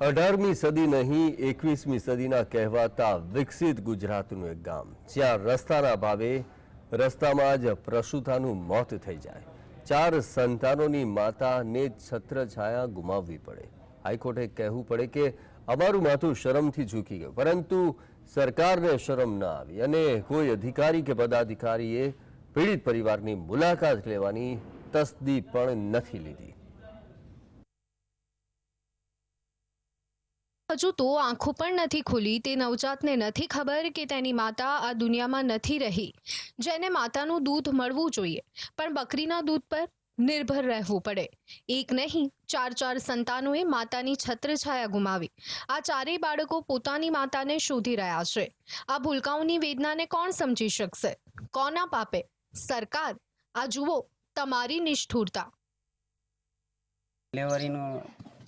અઢારમી સદી નહીં, એકવીસમી સદીના કહેવાતા વિકસિત ગુજરાતનું એક ગામ, જ્યાં રસ્તાના ભાવે રસ્તામાં જ પ્રસૂતાનું મોત થઈ જાય. ચાર સંતાનોની માતાને છત્રછાયા ગુમાવવી પડે. હાઈકોર્ટે કહેવું પડે કે અમારું માથું શરમથી ઝૂકી ગયું, પરંતુ સરકારને શરમ ન આવી અને કોઈ અધિકારી કે પદાધિકારીએ પીડિત પરિવારની મુલાકાત લેવાની તસદી પણ નથી લીધી. હજુ તો આંખો પણ નથી ખુલી, તે નવજાતને નથી ખબર કે તેની માતા આ દુનિયામાં નથી રહી. જેને માતાનું દૂધ મળવું જોઈએ, પણ બકરીના દૂધ પર નિર્ભર રહેવું પડે. એક નહીં, ચાર ચાર સંતાનોએ માતાની છત્રછાયા ગુમાવી. આ ચારેય બાળકો પોતાની માતાને શોધી રહ્યા છે. આ ભૂલકાઓની વેદનાને કોણ સમજી શકશે? કોના પાપે? સરકાર? આ જુઓ, તમારી નિષ્ઠુરતા. ડિલેવરીનું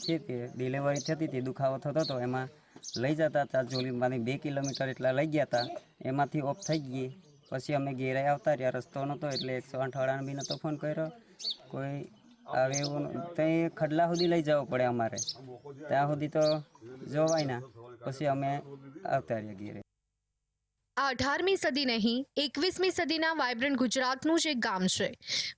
છે તે ડિલેવરી થતી હતી, દુખાવો થતો હતો, એમાં લઈ જતા હતા જોલીમાંથી બે કિલોમીટર એટલા લઈ ગયા હતા, એમાંથી ઓફ થઈ ગઈ. પછી અમે ઘેરે આવતા રહ્યા, રસ્તો નહોતો એટલે એકસો આઠ વાળાને બી નહોતો ફોન કર્યો. કોઈ આવે એવું ન- ત્યાં ખડલા સુધી લઈ જવો પડે અમારે. ત્યાં સુધી તો જોવાય ના. પછી અમે આવતા રહ્યા ઘેરે. અઢારમી સદી નહીં, એકવીસમી સદીના વાયબ્રન્ટ ગુજરાતનું જ એક ગામ છે.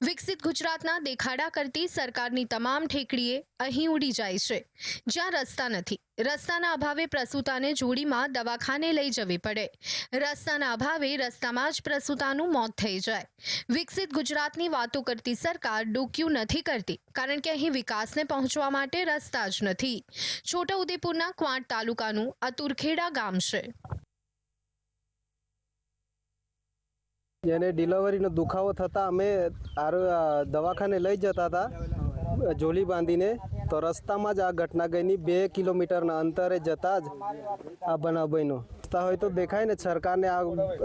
વિકસિત ગુજરાતના દેખાડા કરતી સરકારની તમામ ઠેકડીએ અહીં ઉડી જાય છે. જ્યાં રસ્તા નથી. રસ્તાના અભાવે પ્રસૂતાને જોડીમાં દવાખાને લઈ જવી પડે. રસ્તાના અભાવે રસ્તામાં જ પ્રસૂતાનું મોત થઈ જાય. વિકસિત ગુજરાતની વાતો કરતી સરકાર ડોક્યું નથી કરતી, કારણ કે અહીં વિકાસને પહોંચવા માટે રસ્તા જ નથી. છોટાઉદેપુરના ક્વાંટ તાલુકાનું અતુરખેડા ગામ છે. જેને ડિલિવરીનો દુખાવો થતાં અમે દવાખાને લઈ જતા હતા જોલી બાંધીને. તો રસ્તામાં જ આ ઘટના ગઈની બે કિલોમીટરના અંતરે જતાં જ આ બનાવ બન્યો રસ્તા હોય તો દેખાય ને, સરકારને આ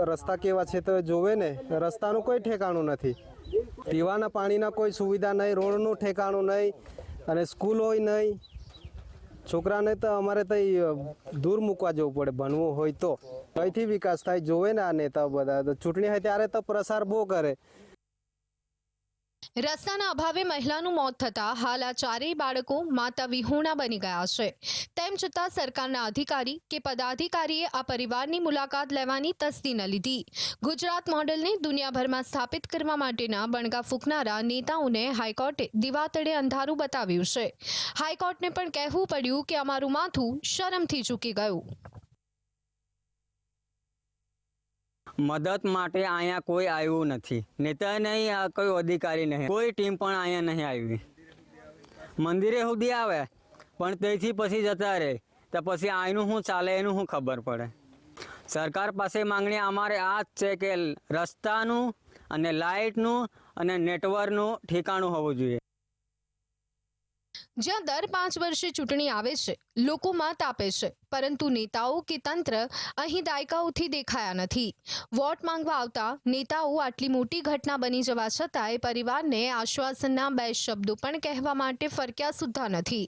રસ્તા કેવા છે તો જોવે ને. રસ્તાનું કોઈ ઠેકાણું નથી. પીવાના પાણીના કોઈ સુવિધા નહીં, રોડનું ઠેકાણું નહીં અને સ્કૂલ હોય નહીં. છોકરાને તો અમારે ત્યાં દૂર મૂકવા જવું પડે, ભણવું હોય તો. કઈથી વિકાસ થાય, જોવે ને આ નેતાઓ બધા. ચૂંટણી હોય ત્યારે તો પ્રસાર બહુ કરે. રસ્તાના અભાવે મહિલાનું મોત થતા હાલ આ ચારેય બાળકો માતા વિહોણા બની ગયા છે. તેમ છતાં સરકારના અધિકારી કે પદાધિકારીએ આ પરિવારની મુલાકાત લેવાની તસ્દી ન લીધી. ગુજરાત મોડેલને દુનિયાભરમાં સ્થાપિત કરવા માટેના બણગા ફૂંકનારા નેતાઓને હાઈકોર્ટે દિવાતળે અંધારું બતાવ્યું છે. હાઈકોર્ટને પણ કહેવું પડ્યું કે અમારું માથું શરમથી ચૂકી ગયું. મદદ માટે અહીંયા કોઈ આવ્યું નથી. નેતા નહીં કોઈ અધિકારી નહીં. કોઈ ટીમ પણ અહીંયા નહીં આવી. મંદિરે સુધી આવે, પણ તેથી પછી જતા રહે. તો પછી અહીંનું શું ચાલે, એનું શું ખબર પડે? સરકાર પાસે માંગણી અમારે આ જ છે કે રસ્તાનું અને લાઇટનું અને નેટવર્કનું ઠેકાણું હોવું જોઈએ. જ્યાં દર પાંચ વર્ષે ચૂંટણી આવે છે લોકો મત આપે છે. પરંતુ નેતાઓ કે તંત્ર અહીં દાયકાઓથી દેખાયા નથી. વોટ માંગવા આવતા નેતાઓ આટલી મોટી ઘટના બની જવા છતાંય પરિવારને આશ્વાસનના બે શબ્દો પણ કહેવા માટે ફરક્યા સુદ્ધા નથી.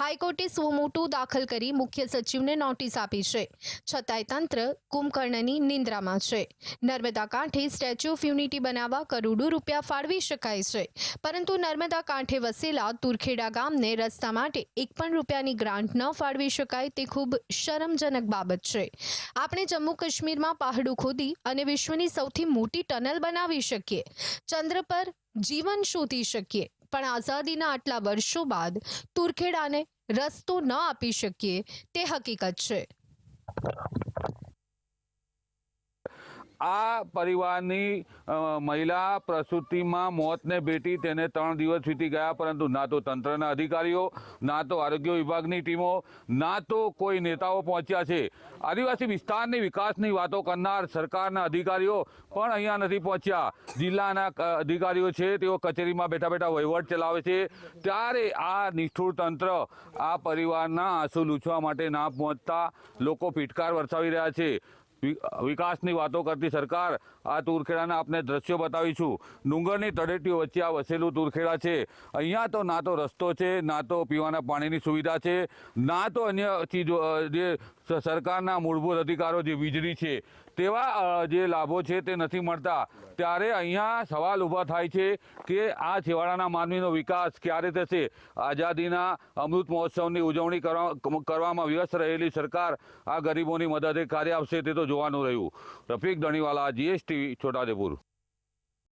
હાઈકોર્ટે સો મોટું દાખલ કરી મુખ્ય સચિવને નોટિસ આપી છે. છતાંય તંત્ર કુંભકર્ણની નિંદ્રામાં છે. નર્મદા કાંઠે સ્ટેચ્યુ ઓફ યુનિટી બનાવવા કરોડો રૂપિયા ફાળવી શકાય છે. પરંતુ નર્મદા કાંઠે વસેલા તુરખેડા ગામને રસ્તા માટે એક પણ રૂપિયાની ગ્રાન્ટ ન ફાળવી શકાય તે ખૂબ શરમજનક બાબત છે. આપણે જમ્મુ કાશ્મીરમાં પહાડું ખોદી અને વિશ્વની સૌથી મોટી ટનલ બનાવી શકીએ. ચંદ્ર પર જીવન શોધી શકીએ, પણ આઝાદીના આટલા વર્ષો બાદ તુરખેડાને રસ્તો ન આપી શકીએ, તે હકીકત છે. આ પરિવારની મહિલા પ્રસૂતિમાં મોતને ભેટી તેને ત્રણ દિવસ વીતી ગયા, પરંતુ ના તો તંત્રના અધિકારીઓ, ના તો આરોગ્ય વિભાગની ટીમો, ના તો કોઈ નેતાઓ પહોંચ્યા છે. આદિવાસી વિસ્તારની વિકાસની વાતો કરનાર સરકારના અધિકારીઓ પણ અહીંયા નથી પહોંચ્યા. જિલ્લાના અધિકારીઓ છે, તેઓ કચેરીમાં બેઠા બેઠા વહીવટ ચલાવે છે. ત્યારે આ નિષ્ઠુર તંત્ર આ પરિવારના આંસુ લૂછવા માટે ના પહોંચતા લોકો ફિટકાર વરસાવી રહ્યા છે. વિકાસની વાતો કરતી સરકાર આ તુરખેડાના આપને દ્રશ્યો બતાવીશું. ડુંગરની તળેટીઓ વચ્ચે આ વસેલું તુરખેડા છે. અહીંયા તો ના તો રસ્તો છે, ના તો પીવાના પાણીની સુવિધા છે, ના તો અન્ય ચીજો જે સરકારના મૂળભૂત અધિકારો જે વીજળી છે, તેવા જે લાભો છે તે નથી મળતા. ત્યારે અહીંયા સવાલ ઊભા થાય છે કે આ છેવાડાના માનવીનો વિકાસ ક્યારે થશે? આઝાદીના અમૃત મહોત્સવની ઉજવણી કરવા કરવામાં વ્યસ્ત રહેલી સરકાર આ ગરીબોની મદદે કાર્ય આપશે તે તો જોવાનું રહ્યું. રફીક ધણીવાલા જીએસટી છોટાદેપુર